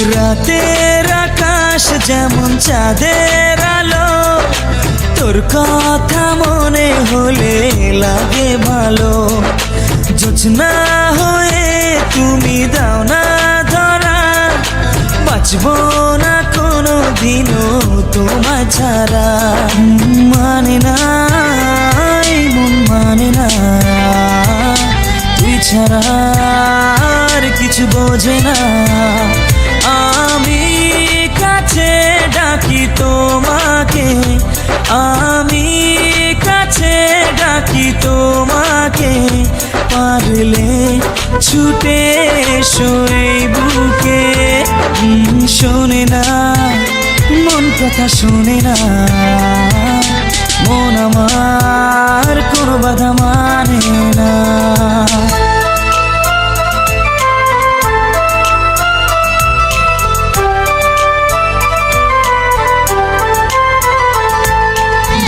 রাতের আকাশ যেমন চাঁদের আলো, তোর কথা মনে হলে লাগে ভালো। যোজনা হয়ে তুমি দাও না ধরা, বাঁচবো না কোনো দিনও তোমায় ছাড়া। মানে না মন মানে না। তুই ছাড়া আর কিছু বোঝে না। পারলে ছুটে শোয়ে বুকে। শোনে না, মন কথা শোনে না। মন আমার কোনো বাধা মানে না।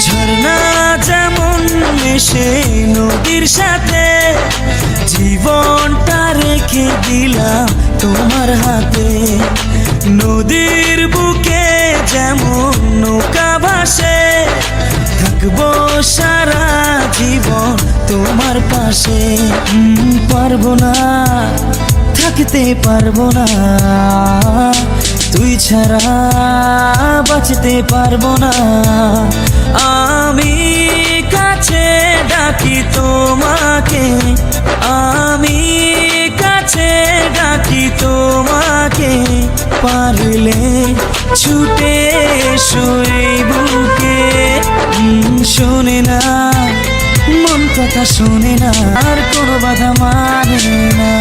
ঝর্ণা যেমন এসে নদীর সাথে জীবনটা রেখে দিলাম তোমার হাতে। নদীর বুকে যেমন নৌকা ভাসে, থাকব সারা জীবন তোমার পাশে। পারব না, থাকতে পারব না, তুই ছাড়া বাঁচতে পারব না। পারলে ছুটে শুয়ে বুকে। শোনে না, মন কথা শোনে না, আর কোনো বাধা মানে না।